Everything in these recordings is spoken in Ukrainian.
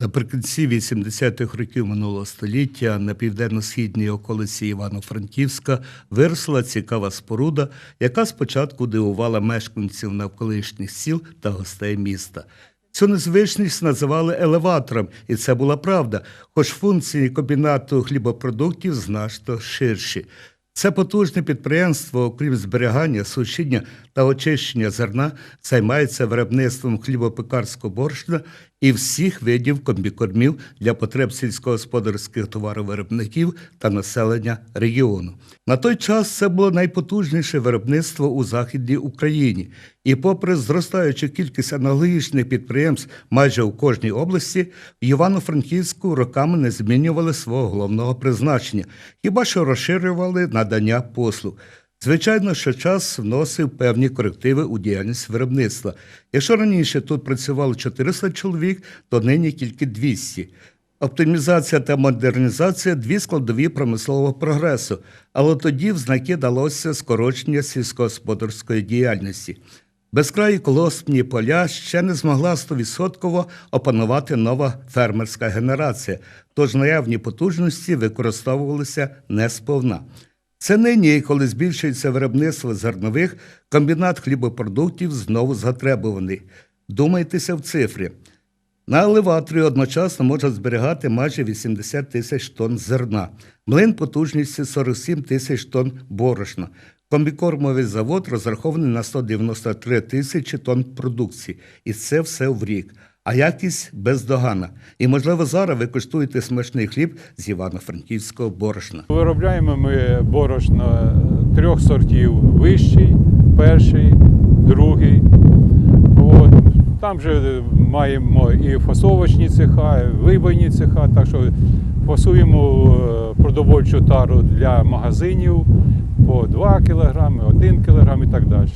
Наприкінці 80-х років минулого століття на південно-східній околиці Івано-Франківська виросла цікава споруда, яка спочатку дивувала мешканців навколишніх сіл та гостей міста. Цю незвичність називали елеватором, і це була правда, хоч функції комбінату хлібопродуктів значно ширші. Це потужне підприємство, окрім зберігання, сушіння та очищення зерна, займається виробництвом хлібопекарського борошна і всіх видів комбікормів для потреб сільськогосподарських товаровиробників та населення регіону. На той час це було найпотужніше виробництво у Західній Україні. І попри зростаючу кількість аналогічних підприємств майже у кожній області, в Івано-Франківську роками не змінювали свого головного призначення, хіба що розширювали надання послуг. Звичайно, що час вносив певні корективи у діяльність виробництва. Якщо раніше тут працювало 400 чоловік, то нині тільки 200. Оптимізація та модернізація дві складові промислового прогресу, але тоді в знаки далося скорочення сільськогосподарської діяльності. Безкраї колосні поля ще не змогла 100% опанувати нова фермерська генерація, тож наявні потужності використовувалися не сповна. Це нині, коли збільшується виробництво зернових, комбінат хлібопродуктів знову затребуваний. Думайтеся в цифрі. На елеваторі одночасно може зберігати майже 80 тисяч тонн зерна. Млин потужністю 47 тисяч тонн борошна. Комбікормовий завод розрахований на 193 тисячі тонн продукції. І це все в рік. А якість бездоганна. І, можливо, зараз ви куштуєте смачний хліб з Івано-Франківського борошна. Виробляємо ми борошно трьох сортів: вищий, перший, другий. От. Там же маємо і фасовочні цеха, і вибойні цеха, так що фасуємо е, продовольчу тару для магазинів по 2 кг, 1 кг і так далі.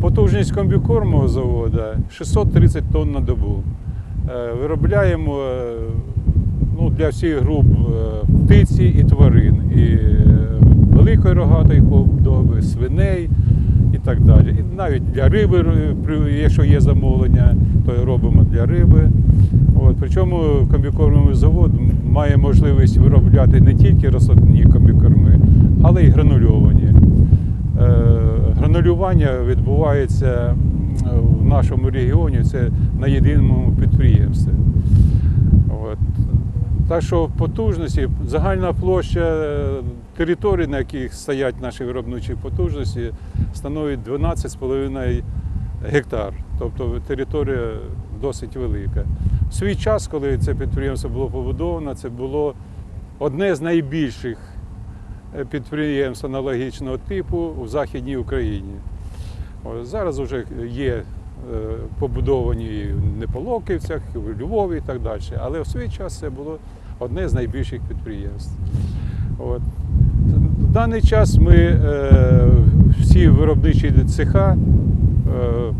Потужність комбікормового заводу 630 тонн на добу. Е, Виробляємо е, ну, для всіх груп е, птиці і тварин, і великої рогатої худоби, свиней і так далі. І навіть для риби, якщо є замовлення, то робимо для риби. От, причому комбікормовий завод має можливість виробляти не тільки розсадні комбікорми, але й гранульовані. Е, Гранулювання відбувається в нашому регіоні це на єдиному підприємстві. От. Так що потужності загальна площа е, територій, на яких стоять наші виробничі потужності, становить 12,5 гектар. Тобто територія досить велика. В свій час, коли це підприємство було побудовано, це було одне з найбільших е, підприємств аналогічного типу у Західній Україні. Зараз вже є е, побудовані в Неполоківцях, в Львові і так далі. Але в свій час це було одне з найбільших підприємств. От. В даний час ми е, всі виробничі цеха е,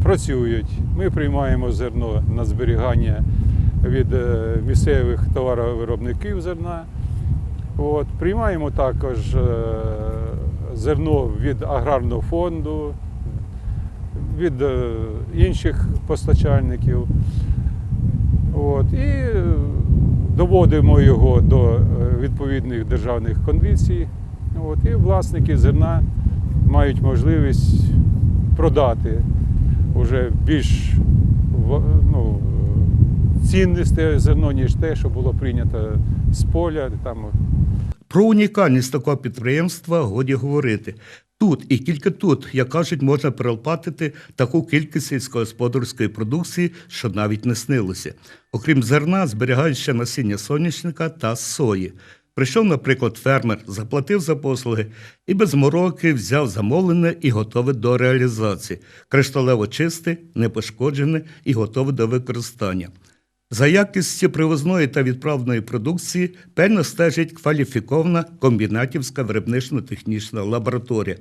працюють. Ми приймаємо зерно на зберігання від е, місцевих товаровиробників зерна. От, приймаємо також е, зерно від аграрного фонду, від е, інших постачальників. От, і е, доводимо його до відповідних державних кондицій. От, і власники зерна мають можливість продати вже більш ну, цінне зерно, ніж те, що було прийнято з поля. Там, Про унікальність такого підприємства годі говорити. Тут і тільки тут, як кажуть, можна перелопатити таку кількість сільськогосподарської продукції, що навіть не снилося. Окрім зерна, зберігають ще насіння соняшника та сої. Прийшов, наприклад, фермер, заплатив за послуги і без мороки взяв замовлене і готове до реалізації. Кришталево чисте, непошкоджене і готове до використання. За якістю привозної та відправної продукції пильно стежить кваліфікована комбінатівська виробнично-технічна лабораторія.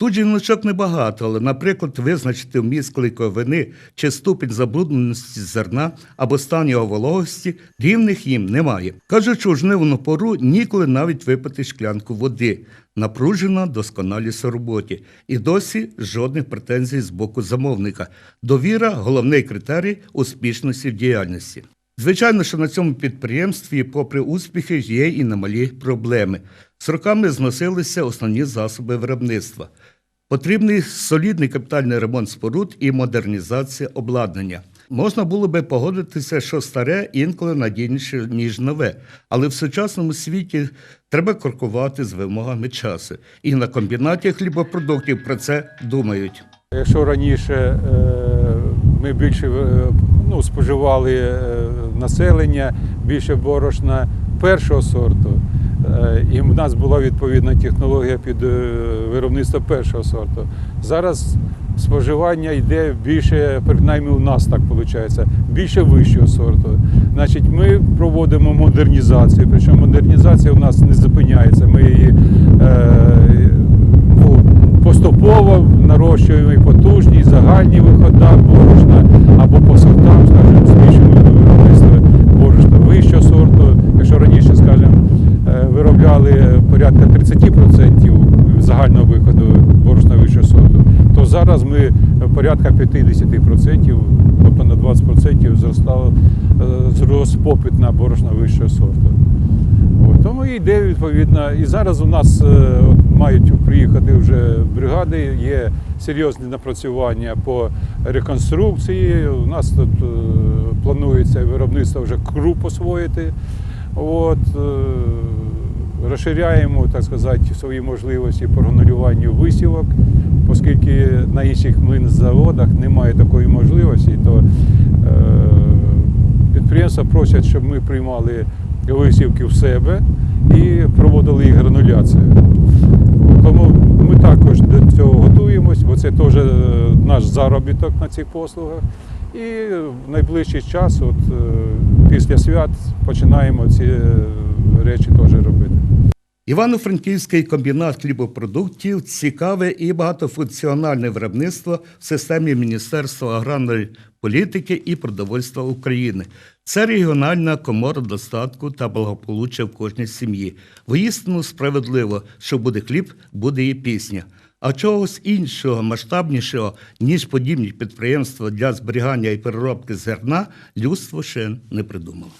Тут жіночок небагато, але, наприклад, визначити вміст клейковини чи ступінь забрудненості зерна або стан його вологості рівних їм немає. Кажуть, у жнивну пору ніколи навіть випити шклянку води. Напружена досконалість роботі. І досі жодних претензій з боку замовника. Довіра головний критерій успішності в діяльності. Звичайно, що на цьому підприємстві, попри успіхи, є і немалі проблеми. З роками зносилися основні засоби виробництва. Потрібний солідний капітальний ремонт споруд і модернізація обладнання. Можна було би погодитися, що старе інколи надійніше, ніж нове, але в сучасному світі треба крокувати з вимогами часу. І на комбінаті хлібопродуктів про це думають. Якщо раніше е, ми більше е, ну, споживали е, населення, більше борошна першого сорту, е, і в нас була відповідна технологія під е, виробництво першого сорту. Зараз споживання йде більше, принаймні у нас так виходить, більше вищого сорту. Значить, ми проводимо модернізацію, причому модернізація у нас не зупиняється. Ми її е, ну, поступово нарощуємо і потужність, загальні виходи борошна або по сортам, скажімо, борошна сорту. Якщо раніше, скажімо, е, виробляли порядка 30% загального виходу борошна вищого сорту, то зараз ми порядка 50%, тобто на 20% зростав, е, зрос попит на борошна вищого сорту. Тому і йде відповідно. І зараз у нас е, мають приїхати вже бригади, є серйозні напрацювання по реконструкції. У нас тут е, планується виробництво вже круп освоїти. От, е, розширяємо, так сказати, свої можливості по гранулюванню висівок, оскільки на інших млинзаводах немає такої можливості, то підприємства просять, щоб ми приймали висівки в себе і проводили їх грануляцію. Тому ми також до цього готуємось, бо це теж е, наш заробіток на цих послугах. І в найближчий час, от, е, після свят, починаємо ці е, речі теж робити. Івано-Франківський комбінат хлібопродуктів цікаве і багатофункціональне виробництво в системі Міністерства аграрної політики і продовольства України. Це регіональна комора достатку та благополуччя в кожній сім'ї. Воістину справедливо, що буде хліб, буде і пісня. А чогось іншого, масштабнішого, ніж подібні підприємства для зберігання і переробки зерна, людство ще не придумало.